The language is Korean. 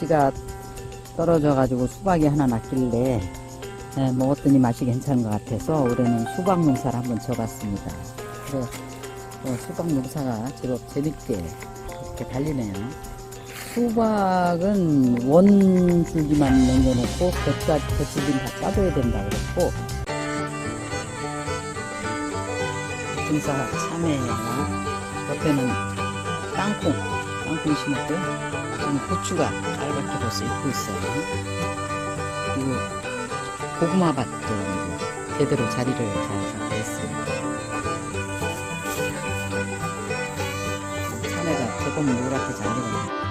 비가 떨어져가지고 수박이 하나 났길래 예, 먹었더니 맛이 괜찮은 것 같아서 올해는 수박 농사를 한번 지어봤습니다. 그래, 어, 수박 농사가 제법 재밌게 이렇게 달리네요. 수박은 원 줄기만 남겨놓고 곁가, 곁줄기는 다 짜줘야 된다 그랬고 등사 참외와 옆에는 땅콩, 땅콩 심었고요. 지금 고추가 빨갛게 벌써 익고 있어요. 그리고 고구마 밭도 이제 제대로 자리를 잘 잡고 있습니다. 참외가 조금 노랗게 잘 익었네요.